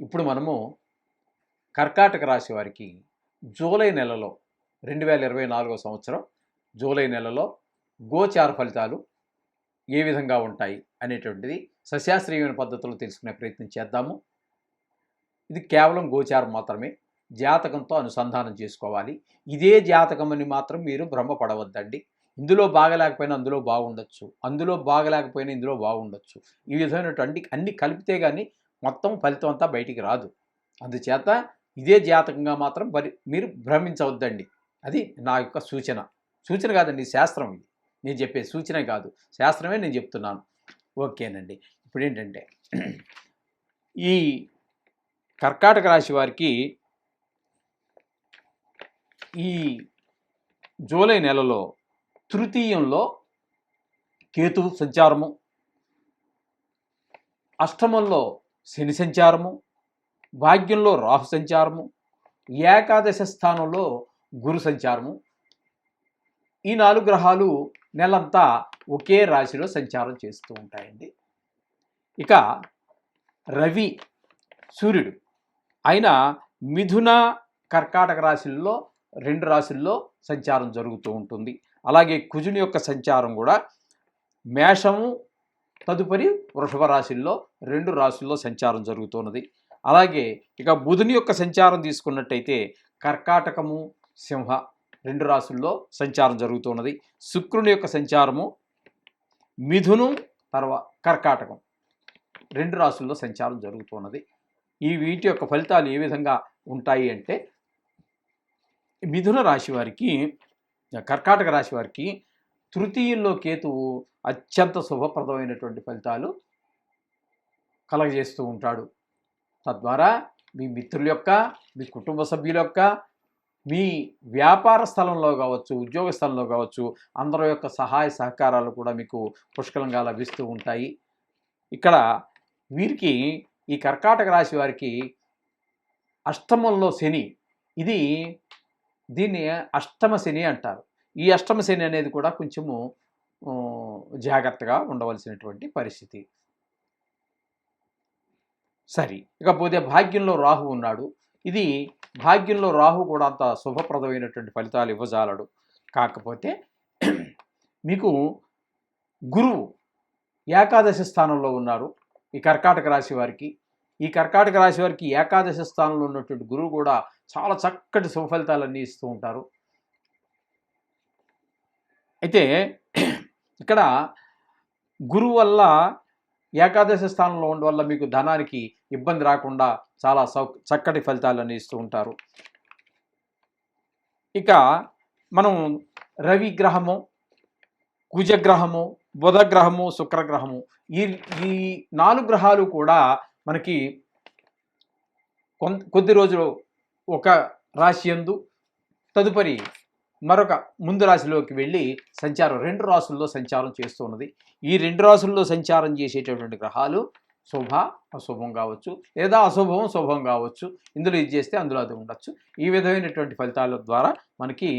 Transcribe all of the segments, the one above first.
ఇప్పుడు మనము కర్కాటక రాశి వారికి జూలై నెలలో రెండు వేల ఇరవై నాలుగో సంవత్సరం జూలై నెలలో గోచార ఫలితాలు ఏ విధంగా ఉంటాయి అనేటువంటిది సశాస్త్రీయమైన పద్ధతిలో తెలుసుకునే ప్రయత్నం చేద్దాము. ఇది కేవలం గోచారం మాత్రమే. జాతకంతో అనుసంధానం చేసుకోవాలి. ఇదే జాతకం అని మాత్రం మీరు భ్రమపడవద్దండి. ఇందులో బాగలేకపోయినా అందులో బాగుండొచ్చు. అందులో బాగలేకపోయినా ఇందులో బాగుండొచ్చు. ఈ విధమైనటువంటి అన్ని కలిపితే కానీ మొత్తం ఫలితం అంతా బయటికి రాదు. అందుచేత ఇదే జాతకంగా మాత్రం మరి మీరు భ్రమించవద్దండి. అది నా యొక్క సూచన. సూచన కాదండి శాస్త్రం ఇది. నేను చెప్పే సూచన కాదు. శాస్త్రమే నేను చెప్తున్నాను. ఓకేనండి. ఇప్పుడు ఏంటంటే ఈ కర్కాటక రాశి వారికి ఈ జూలై నెలలో తృతీయంలో కేతు సంచారము. అష్టమంలో శని సంచారము భాగ్యంలో రాహు సంచారము ఏకాదశ స్థానంలో గురు సంచారము. ఈ నాలుగు గ్రహాలు నెలంతా ఒకే రాశిలో సంచారం చేస్తూ ఉంటాయండి. ఇక రవి సూర్యుడు. ఆయన మిథున కర్కాటక రాశుల్లో రెండు రాశుల్లో సంచారం జరుగుతూ ఉంటుంది. అలాగే కుజుని యొక్క సంచారం కూడా మేషము తదుపరి వృషభ రాశుల్లో రెండు రాశుల్లో సంచారం జరుగుతున్నది. అలాగే ఇక బుధుని యొక్క సంచారం తీసుకున్నట్టయితే కర్కాటకము సింహ రెండు రాశుల్లో సంచారం జరుగుతున్నది. శుక్రుని యొక్క సంచారము మిథును తర్వాత కర్కాటకం రెండు రాశుల్లో సంచారం జరుగుతున్నది. ఈ వీటి యొక్క ఫలితాలు ఏ విధంగా ఉంటాయి అంటే మిథున రాశి వారికి కర్కాటక రాశి వారికి తృతీయుల్లో కేతువు అత్యంత శుభప్రదమైనటువంటి ఫలితాలు కలగజేస్తూ ఉంటాడు. తద్వారా మీ మిత్రుల యొక్క మీ కుటుంబ సభ్యుల యొక్క మీ వ్యాపార స్థలంలో కావచ్చు ఉద్యోగ స్థలంలో కావచ్చు అందరి యొక్క సహాయ సహకారాలు కూడా మీకు పుష్కలంగా లభిస్తూ ఉంటాయి. ఇక్కడ వీరికి ఈ కర్కాటక రాశి వారికి అష్టమంలో శని ఇది దీన్ని అష్టమ శని అంటారు. ఈ అష్టమ శని అనేది కూడా కొంచెము జాగ్రత్తగా ఉండవలసినటువంటి పరిస్థితి. సరే. ఇకపోతే భాగ్యంలో రాహు ఉన్నాడు. ఇది భాగ్యంలో రాహు కూడా అంత శుభప్రదమైనటువంటి ఫలితాలు ఇవ్వజాలడు. కాకపోతే మీకు గురువు ఏకాదశి స్థానంలో ఉన్నారు. ఈ కర్కాటక రాశి వారికి. ఈ కర్కాటక రాశి వారికి ఏకాదశి స్థానంలో ఉన్నటువంటి గురువు కూడా చాలా చక్కటి శుభ ఫలితాలన్నీ ఇస్తూ ఉంటారు. అయితే ఇక్కడ గురువు వల్ల ఏకాదశి స్థానంలో ఉండడం వల్ల మీకు ధనానికి ఇబ్బంది రాకుండా చాలా సౌ చక్కటి ఫలితాలు ఇస్తూ ఉంటారు. ఇక మనం రవి గ్రహము కుజగ్రహము బుధగ్రహము శుక్రగ్రహము ఈ ఈ నాలుగు గ్రహాలు కూడా మనకి కొద్ది రోజులు ఒక రాశి ఎందు తదుపరి మరొక ముందు రాశిలోకి వెళ్ళి సంచారం రెండు రాసుల్లో సంచారం చేస్తూ ఉన్నది. ఈ రెండు రాసుల్లో సంచారం చేసేటటువంటి గ్రహాలు శుభ అశుభం కావచ్చు లేదా అశుభం శుభం కావచ్చు. ఇందులో ఇది చేస్తే అందులో అది ఉండొచ్చు. ఈ విధమైనటువంటి ఫలితాల ద్వారా మనకి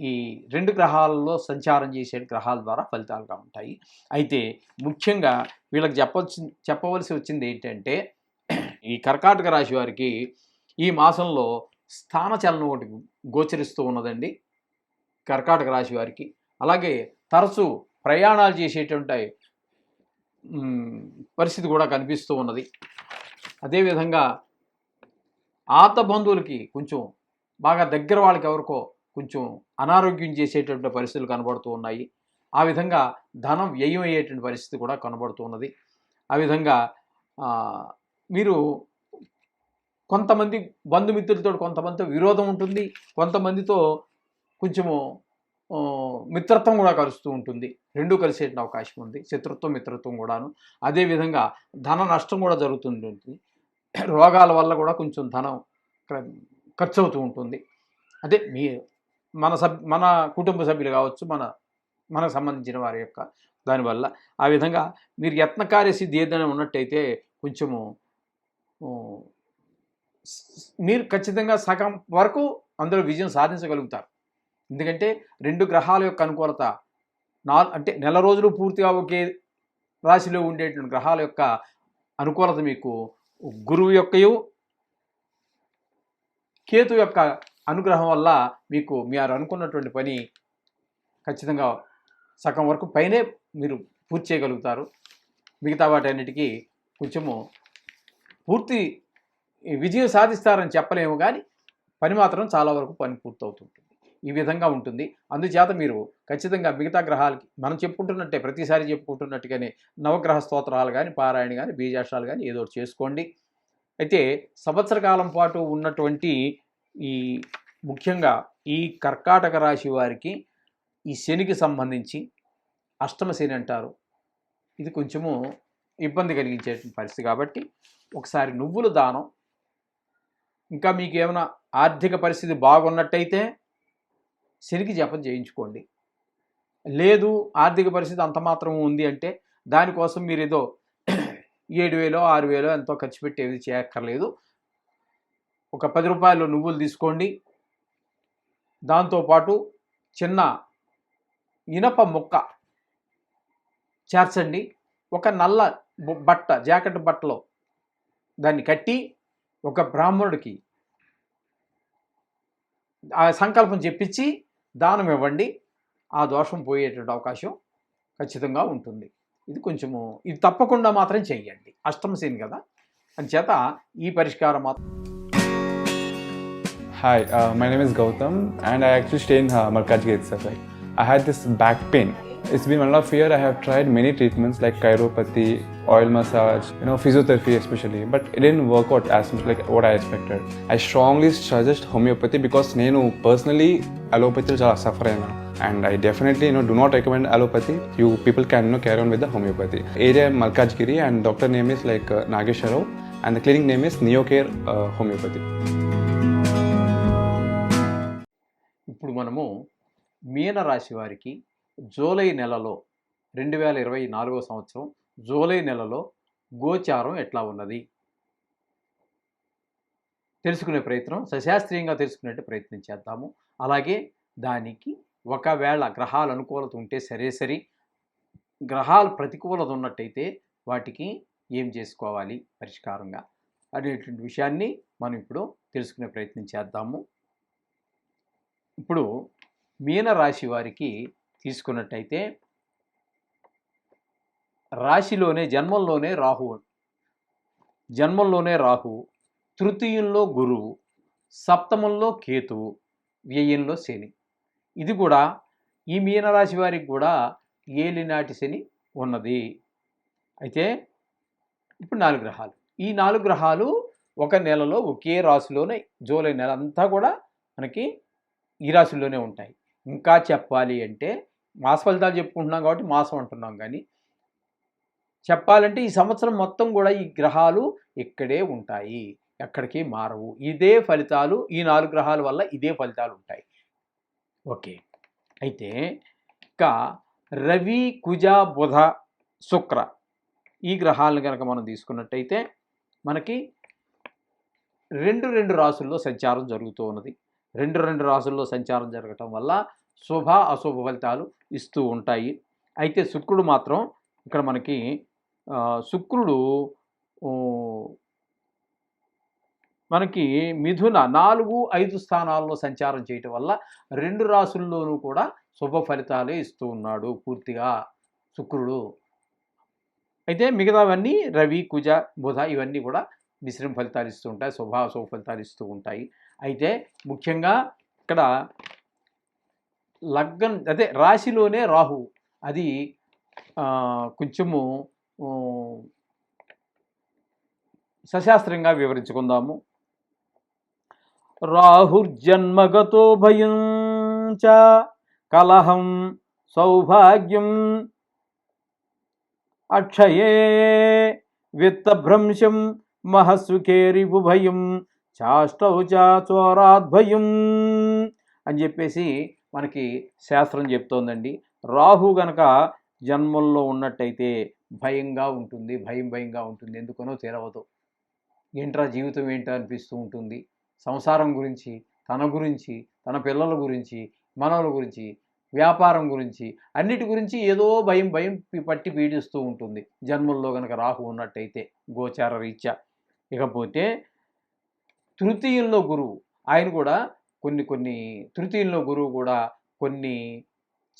ఈ రెండు గ్రహాలలో సంచారం చేసే గ్రహాల ద్వారా ఫలితాలుగా ఉంటాయి. అయితే ముఖ్యంగా వీళ్ళకి చెప్పవచ్చు చెప్పవలసి వచ్చింది ఏంటంటే ఈ కర్కాటక రాశి వారికి ఈ మాసంలో స్థానచలనం ఒకటి గోచరిస్తూ ఉన్నదండి. కర్కాటక రాశి వారికి. అలాగే తరచూ ప్రయాణాలు చేసేటువంటి పరిస్థితి కూడా కనిపిస్తూ ఉన్నది. అదేవిధంగా ఆత బంధువులకి కొంచెం బాగా దగ్గర వాళ్ళకి ఎవరికో కొంచెం అనారోగ్యం చేసేటువంటి పరిస్థితులు కనబడుతూ ఉన్నాయి. ఆ విధంగా ధనం వ్యయం అయ్యేటువంటి పరిస్థితి కూడా కనబడుతూ ఉన్నది. ఆ విధంగా మీరు కొంతమంది బంధుమిత్రులతో కొంతమందితో విరోధం ఉంటుంది. కొంతమందితో కొంచెము మిత్రత్వం కూడా కలుస్తూ ఉంటుంది. రెండూ కలిసే అవకాశం ఉంది. శత్రుత్వం మిత్రత్వం కూడాను. అదేవిధంగా ధన నష్టం కూడా జరుగుతుంటుంది. రోగాల వల్ల కూడా కొంచెం ధనం ఖర్చు అవుతూ ఉంటుంది. అదే మీ మన సబ్ మన కుటుంబ సభ్యులు కావచ్చు మన మనకు సంబంధించిన వారి యొక్క దానివల్ల. ఆ విధంగా మీరు యత్నకార్య సిద్ధి ఏదైనా ఉన్నట్టయితే కొంచెము మీరు ఖచ్చితంగా సగం వరకు అందులో విజయం సాధించగలుగుతారు. ఎందుకంటే రెండు గ్రహాల యొక్క అనుకూలత నా అంటే నెల రోజులు పూర్తిగా ఒకే రాశిలో ఉండేటువంటి గ్రహాల యొక్క అనుకూలత మీకు గురువు యొక్కయు కేతు యొక్క అనుగ్రహం వల్ల మీకు మీరు అనుకున్నటువంటి పని ఖచ్చితంగా సగం వరకు పైనే మీరు పూర్తి చేయగలుగుతారు. మిగతా వాటి అన్నిటికీ కొంచెము పూర్తి విజయం సాధిస్తారని చెప్పలేము కానీ పని మాత్రం చాలా వరకు పని పూర్తవుతుంటుంది. ఈ విధంగా ఉంటుంది. అందుచేత మీరు ఖచ్చితంగా మిగతా గ్రహాలకి మనం చెప్పుకుంటున్నట్టే ప్రతిసారి చెప్పుకుంటున్నట్టుగానే నవగ్రహ స్తోత్రాలు కానీ పారాయణ కానీ బీజాషాలు కానీ ఏదో చేసుకోండి. అయితే సంవత్సర కాలం పాటు ఉన్నటువంటి ఈ ముఖ్యంగా ఈ కర్కాటక రాశి వారికి ఈ శనికి సంబంధించి అష్టమ శని అంటారు. ఇది కొంచెము ఇబ్బంది కలిగించే పరిస్థితి కాబట్టి ఒకసారి నువ్వుల దానం. ఇంకా మీకు ఏమైనా ఆర్థిక పరిస్థితి బాగున్నట్టయితే శనికి జపం చేయించుకోండి. లేదు ఆర్థిక పరిస్థితి అంత మాత్రం ఉంది అంటే దానికోసం మీరు ఏదో ఏడు వేలో ఆరు వేలో ఎంతో ఖర్చు పెట్టి ఏది చేయక్కర్లేదు. ఒక పది రూపాయలు నువ్వులు తీసుకోండి. దాంతోపాటు చిన్న ఇనప ముక్క చేర్చండి. ఒక నల్ల బట్ట జాకెట్ బట్టలో దాన్ని కట్టి ఒక బ్రాహ్మణుడికి ఆ సంకల్పం చెప్పించి దానం ఇవ్వండి. ఆ దోషం పోయేటువంటి అవకాశం ఖచ్చితంగా ఉంటుంది. ఇది కొంచెము ఇది తప్పకుండా మాత్రం చేయండి అష్టమసీన్ కదా. అని చేత ఈ పరిష్కారం మాత్రం hi my name is Gautam and I actually stay in Markaz gate sir I had this back pain It's been one and a half year. I have tried many treatments like chiropathy, oil massage, you know, physiotherapy especially, but it didn't work out as much like what I expected. I strongly suggest homeopathy because నేను personally allopathy చాలా suffer అయినా and I definitely you know do not recommend allopathy. You people can you know carry on with the homeopathy. Area Malkajgiri and doctor name is like uh, Nagesh Rao and the clinic name is Neocare uh, Homeopathy. ఇప్పుడు మనము మీన రాశి వారికి July నెలలో రెండు వేల ఇరవై నాలుగో సంవత్సరం జూలై నెలలో గోచారం ఎట్లా ఉన్నది? తెలుసుకునే ప్రయత్నం సశాస్త్రీయంగా తెలుసుకునేట్టు ప్రయత్నం చేద్దాము. అలాగే దానికి ఒకవేళ గ్రహాలు అనుకూలత ఉంటే సరే సరి గ్రహాలు ప్రతికూలత ఉన్నట్టయితే వాటికి ఏం చేసుకోవాలి పరిష్కారంగా అనేటువంటి విషయాన్ని మనం ఇప్పుడు తెలుసుకునే ప్రయత్నం చేద్దాము. ఇప్పుడు మీన రాశి వారికి తీసుకున్నట్టయితే రాశిలోనే జన్మంలోనే రాహు జన్మంలోనే రాహు తృతీయంలో గురువు. సప్తమంలో కేతువు. వ్యయంలో శని. ఇది కూడా ఈ మీనరాశి వారికి కూడా ఏలినాటి శని ఉన్నది. అయితే ఇప్పుడు నాలుగు గ్రహాలు. ఈ నాలుగు గ్రహాలు ఒక నెలలో ఒకే రాశిలోనే జూలై నెల అంతా కూడా మనకి ఈ రాశుల్లోనే ఉంటాయి. ఇంకా చెప్పాలి అంటే మాస ఫలితాలు చెప్పుకుంటున్నాం కాబట్టి మాసం అంటున్నాం కానీ చెప్పాలంటే ఈ సంవత్సరం మొత్తం కూడా ఈ గ్రహాలు ఇక్కడే ఉంటాయి. ఎక్కడికి మారవు. ఇదే ఫలితాలు ఈ నాలుగు గ్రహాల వల్ల ఇదే ఫలితాలు ఉంటాయి. ఓకే. అయితే ఇంకా రవి కుజ బుధ శుక్ర ఈ గ్రహాలను కనుక మనం తీసుకున్నట్టయితే మనకి రెండు రెండు రాసుల్లో సంచారం జరుగుతూ ఉన్నది. రెండు రెండు రాసుల్లో సంచారం జరగటం వల్ల శుభ అశుభ ఫలితాలు ఇస్తూ ఉంటాయి. అయితే శుక్రుడు మాత్రం ఇక్కడ మనకి శుక్రుడు మనకి మిథున నాలుగు ఐదు స్థానాల్లో సంచారం చేయటం వల్ల రెండు రాసుల్లోనూ కూడా శుభ ఫలితాలే ఇస్తూ ఉన్నాడు పూర్తిగా శుక్రుడు. అయితే మిగతావన్నీ రవి కుజ బుధ ఇవన్నీ కూడా మిశ్రమ ఫలితాలు ఇస్తూ ఉంటాయి శుభ అశుభ ఫలితాలు ఇస్తూ ఉంటాయి. అయితే ముఖ్యంగా ఇక్కడ లగ్నం అదే రాశిలోనే రాహు అది కొంచెము సశాస్త్రంగా వివరించుకుందాము. రాహుర్జన్మగతో భయం చ కలహం సౌభాగ్యం అక్షయే విత్తభ్రంశం మహస్సుకేరిపు భయం చాష్టౌ చోరాద్భయం అని చెప్పేసి మనకి శాస్త్రం చెప్తోందండి. రాహు గనక జన్మల్లో ఉన్నట్టయితే భయంగా ఉంటుంది భయం భయంగా ఉంటుంది ఎందుకనో తెరవదు ఏంట్రా జీవితం ఏంటో అనిపిస్తూ ఉంటుంది. సంసారం గురించి తన గురించి తన పిల్లల గురించి మనవల గురించి వ్యాపారం గురించి అన్నిటి గురించి ఏదో భయం భయం పట్టి పీడిస్తూ ఉంటుంది. జన్మల్లో కనుక రాహు ఉన్నట్టయితే గోచార రీత్యా. ఇకపోతే తృతీయంలో గురువు ఆయన కూడా కొన్ని కొన్ని తృతీయంలో గురువు కూడా కొన్ని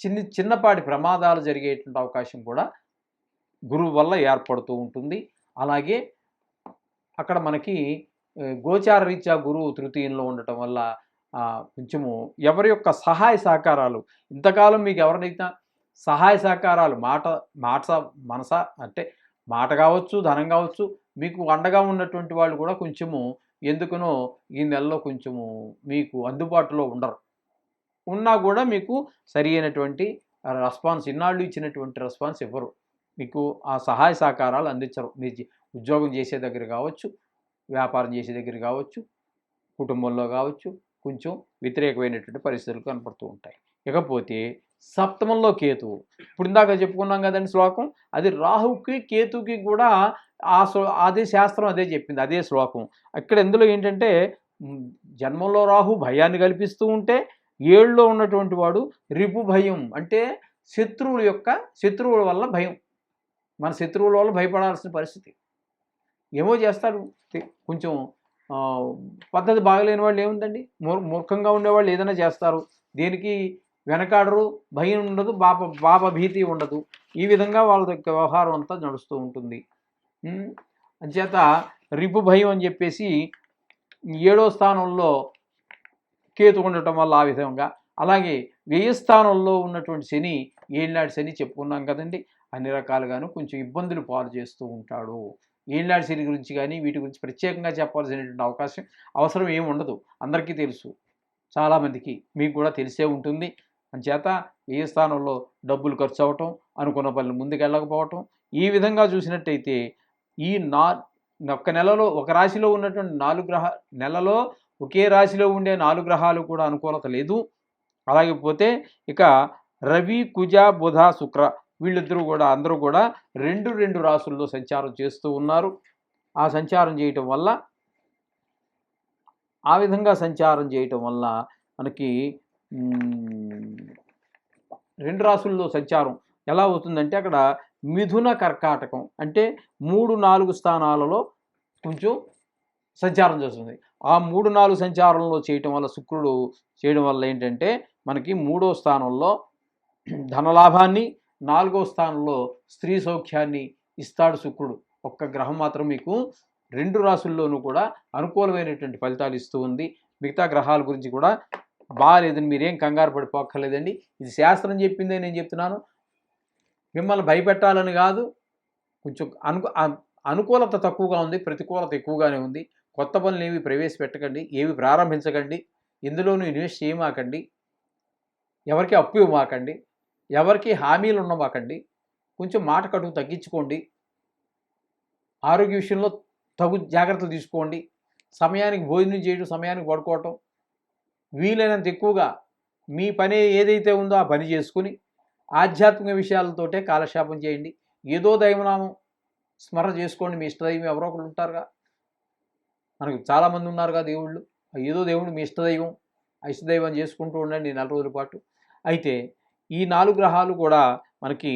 చిన్న చిన్నపాటి ప్రమాదాలు జరిగేటువంటి అవకాశం కూడా గురువు వల్ల ఏర్పడుతూ ఉంటుంది. అలాగే అక్కడ మనకి గోచార రీత్యా గురువు తృతీయంలో ఉండటం వల్ల కొంచెము ఎవరి యొక్క సహాయ సహకారాలు ఇంతకాలం మీకు ఎవరినైతే సహాయ సహకారాలు మాట మాట మనస అంటే మాట కావచ్చు ధనం కావచ్చు మీకు అండగా ఉన్నటువంటి వాళ్ళు కూడా కొంచెము ఎందుకనో ఈ నెలలో కొంచెము మీకు అందుబాటులో ఉండరు. ఉన్నా కూడా మీకు సరి అయినటువంటి రెస్పాన్స్ ఇన్నాళ్ళు ఇచ్చినటువంటి రెస్పాన్స్ ఇవ్వరు. మీకు ఆ సహాయ సహకారాలు అందించరు. మీ ఉద్యోగం చేసే దగ్గర కావచ్చు వ్యాపారం చేసే దగ్గర కావచ్చు కుటుంబంలో కావచ్చు కొంచెం వ్యతిరేకమైనటువంటి పరిస్థితులు కనపడుతూ ఉంటాయి. ఇకపోతే సప్తమంలో కేతువు. ఇప్పుడు ఇందాక చెప్పుకున్నాం కదండి శ్లోకం అది రాహుకి కేతుకి కూడా ఆ అదే శాస్త్రం అదే చెప్పింది అదే శ్లోకం. ఇక్కడ ఇందులో ఏంటంటే జన్మంలో రాహు భయాన్ని కల్పిస్తూ ఉంటే ఏళ్ళలో ఉన్నటువంటి వాడు రిపు భయం అంటే శత్రువుల యొక్క శత్రువుల వల్ల భయం. మన శత్రువుల వల్ల భయపడాల్సిన పరిస్థితి. ఏమో చేస్తారు. కొంచెం పద్ధతి బాగలేని వాళ్ళు ఏముందండి? మూర్ మూర్ఖంగా ఉండేవాళ్ళు ఏదైనా చేస్తారు. దేనికి వెనకాడరు భయం ఉండదు బాప బాప భీతి ఉండదు. ఈ విధంగా వాళ్ళ యొక్క వ్యవహారం అంతా నడుస్తూ ఉంటుంది. అంచేత రిపు భయం అని చెప్పేసి ఏడో స్థానంలో కేతు ఉండటం వల్ల ఆ విధంగా. అలాగే వ్యయ స్థానంలో ఉన్నటువంటి శని ఏళ్ళనాడు శని చెప్పుకున్నాం కదండి. అన్ని రకాలుగాను కొంచెం ఇబ్బందులు పాలు చేస్తూ ఉంటాడు. ఏళ్ళనాడు శని గురించి కానీ వీటి గురించి ప్రత్యేకంగా చెప్పాల్సినటువంటి అవకాశం అవసరం ఏమి ఉండదు. అందరికీ తెలుసు. చాలామందికి మీకు కూడా తెలిసే ఉంటుంది. అంచేత ఏ స్థానంలో డబ్బులు ఖర్చు అవ్వటం అనుకున్న పనులు ముందుకు వెళ్ళకపోవటం ఈ విధంగా చూసినట్టయితే ఈ నా ఒక్క నెలలో ఒక రాశిలో ఉన్నటువంటి నాలుగు గ్రహ నెలలో ఒకే రాశిలో ఉండే నాలుగు గ్రహాలు కూడా అనుకూలత లేదు. అలాగే పోతే ఇక రవి కుజ బుధ శుక్ర వీళ్ళిద్దరూ కూడా అందరూ కూడా రెండు రెండు రాసుల్లో సంచారం చేస్తూ ఉన్నారు. ఆ సంచారం చేయటం వల్ల ఆ విధంగా సంచారం చేయటం వల్ల మనకి రెండు రాసుల్లో సంచారం ఎలా అవుతుందంటే అక్కడ మిథున కర్కాటకం అంటే మూడు నాలుగు స్థానాలలో కొంచెం సంచారం చేస్తుంది. ఆ మూడు నాలుగు సంచారంలో చేయటం వల్ల శుక్రుడు చేయడం వల్ల ఏంటంటే మనకి మూడో స్థానంలో ధనలాభాన్ని నాలుగో స్థానంలో స్త్రీ సౌఖ్యాన్ని ఇస్తాడు శుక్రుడు. ఒక్క గ్రహం మాత్రం మీకు రెండు రాసుల్లోనూ కూడా అనుకూలమైనటువంటి ఫలితాలు ఇస్తూ ఉంది. మిగతా గ్రహాల గురించి కూడా బాగాలేదని మీరేం కంగారు పడిపోక్కర్లేదండి. ఇది శాస్త్రం చెప్పిందే నేను చెప్తున్నాను. మిమ్మల్ని భయపెట్టాలని కాదు. కొంచెం అను అనుకూలత తక్కువగా ఉంది ప్రతికూలత ఎక్కువగానే ఉంది. కొత్త పనులు ఏవి ప్రవేశపెట్టకండి ఏవి ప్రారంభించకండి ఇందులోనూ ఇన్వెస్ట్ చేయమాకండి ఎవరికి అప్పు ఇవ్వమాకండి ఎవరికి హామీలు ఉండమాకండి కొంచెం మాట కడుపు తగ్గించుకోండి ఆరోగ్య విషయంలో తగు జాగ్రత్తలు తీసుకోండి సమయానికి భోజనం చేయడం సమయానికి పడుకోవటం వీలైనంత ఎక్కువగా మీ పని ఏదైతే ఉందో ఆ పని చేసుకుని ఆధ్యాత్మిక విషయాలతోటే కాలక్షేపం చేయండి. ఏదో దైవనామం స్మరణ చేసుకోండి. మీ ఇష్టదైవం ఎవరో ఒకరు ఉంటారుగా. మనకు చాలామంది ఉన్నారుగా దేవుళ్ళు. ఏదో దేవుడు మీ ఇష్టదైవం ఇష్టదైవం చేసుకుంటూ ఉండండి నెల రోజుల పాటు. అయితే ఈ నాలుగు గ్రహాలు కూడా మనకి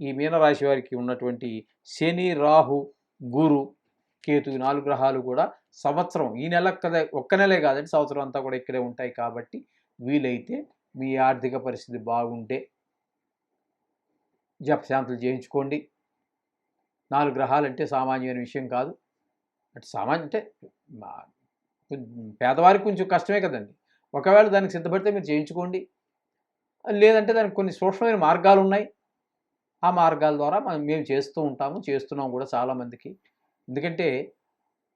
ఈ మీనరాశి వారికి ఉన్నటువంటి శని రాహు గురు కేతు ఈ నాలుగు గ్రహాలు కూడా సంవత్సరం ఈ నెల కదా ఒక్క నెలే కాదండి. సంవత్సరం అంతా కూడా ఇక్కడే ఉంటాయి కాబట్టి వీలైతే మీ ఆర్థిక పరిస్థితి బాగుంటే జపశాంతులు చేయించుకోండి నాలుగు గ్రహాలు అంటే సామాన్యమైన విషయం కాదు. అంటే సామాన్య అంటే పేదవారికి కొంచెం కష్టమే కదండి. ఒకవేళ దానికి సిద్ధపడితే మీరు చేయించుకోండి లేదంటే దానికి కొన్ని సూక్ష్మమైన మార్గాలు ఉన్నాయి. ఆ మార్గాల ద్వారా మనం మేము చేస్తూ ఉంటాము చేస్తున్నాం కూడా చాలామందికి. ఎందుకంటే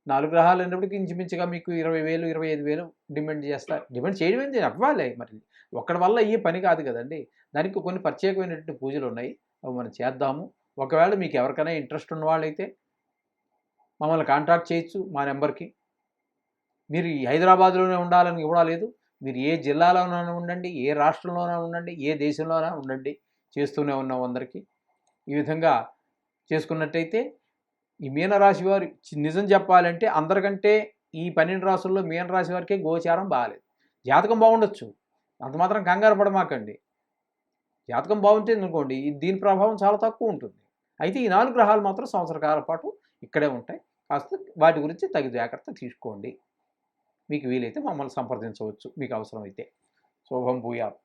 నాలుగు గ్రహాలు అయినప్పటికీ ఇంచుమించుగా మీకు ఇరవై వేలు ఇరవై ఐదు వేలు డిమాండ్ చేస్తారు డిమాండ్ చేయడం ఏంటి అవ్వాలి మరి. ఒక్కడి వల్ల అయ్యే పని కాదు కదండి. దానికి కొన్ని ప్రత్యేకమైనటువంటి పూజలు ఉన్నాయి. అవి మనం చేద్దాము. ఒకవేళ మీకు ఎవరికైనా ఇంట్రెస్ట్ ఉన్న వాళ్ళైతే మమ్మల్ని కాంటాక్ట్ చేయొచ్చు మా నెంబర్కి. మీరు హైదరాబాద్లోనే ఉండాలని కూడా లేదు. మీరు ఏ జిల్లాలోనైనా ఉండండి ఏ రాష్ట్రంలోనైనా ఉండండి ఏ దేశంలోనైనా ఉండండి చేస్తూనే ఉన్నాం అందరికీ. ఈ విధంగా చేసుకున్నట్టయితే ఈ మీనరాశి వారి నిజం చెప్పాలంటే అందరికంటే ఈ పన్నెండు రాసుల్లో మీనరాశి వారికే గోచారం బాగాలేదు జాతకం బాగుండొచ్చు. అంత మాత్రం కంగారు పడమాకండి. జాతకం బాగుంటుంది అనుకోండి దీని ప్రభావం చాలా తక్కువ ఉంటుంది. అయితే ఈ నాలుగు గ్రహాలు మాత్రం సంవత్సర కాలం పాటు ఇక్కడే ఉంటాయి. కాస్త వాటి గురించి తగిన జాగ్రత్త తీసుకోండి. మీకు వీలైతే మమ్మల్ని సంప్రదించవచ్చు. మీకు అవసరమైతే. శుభం భూయాత్.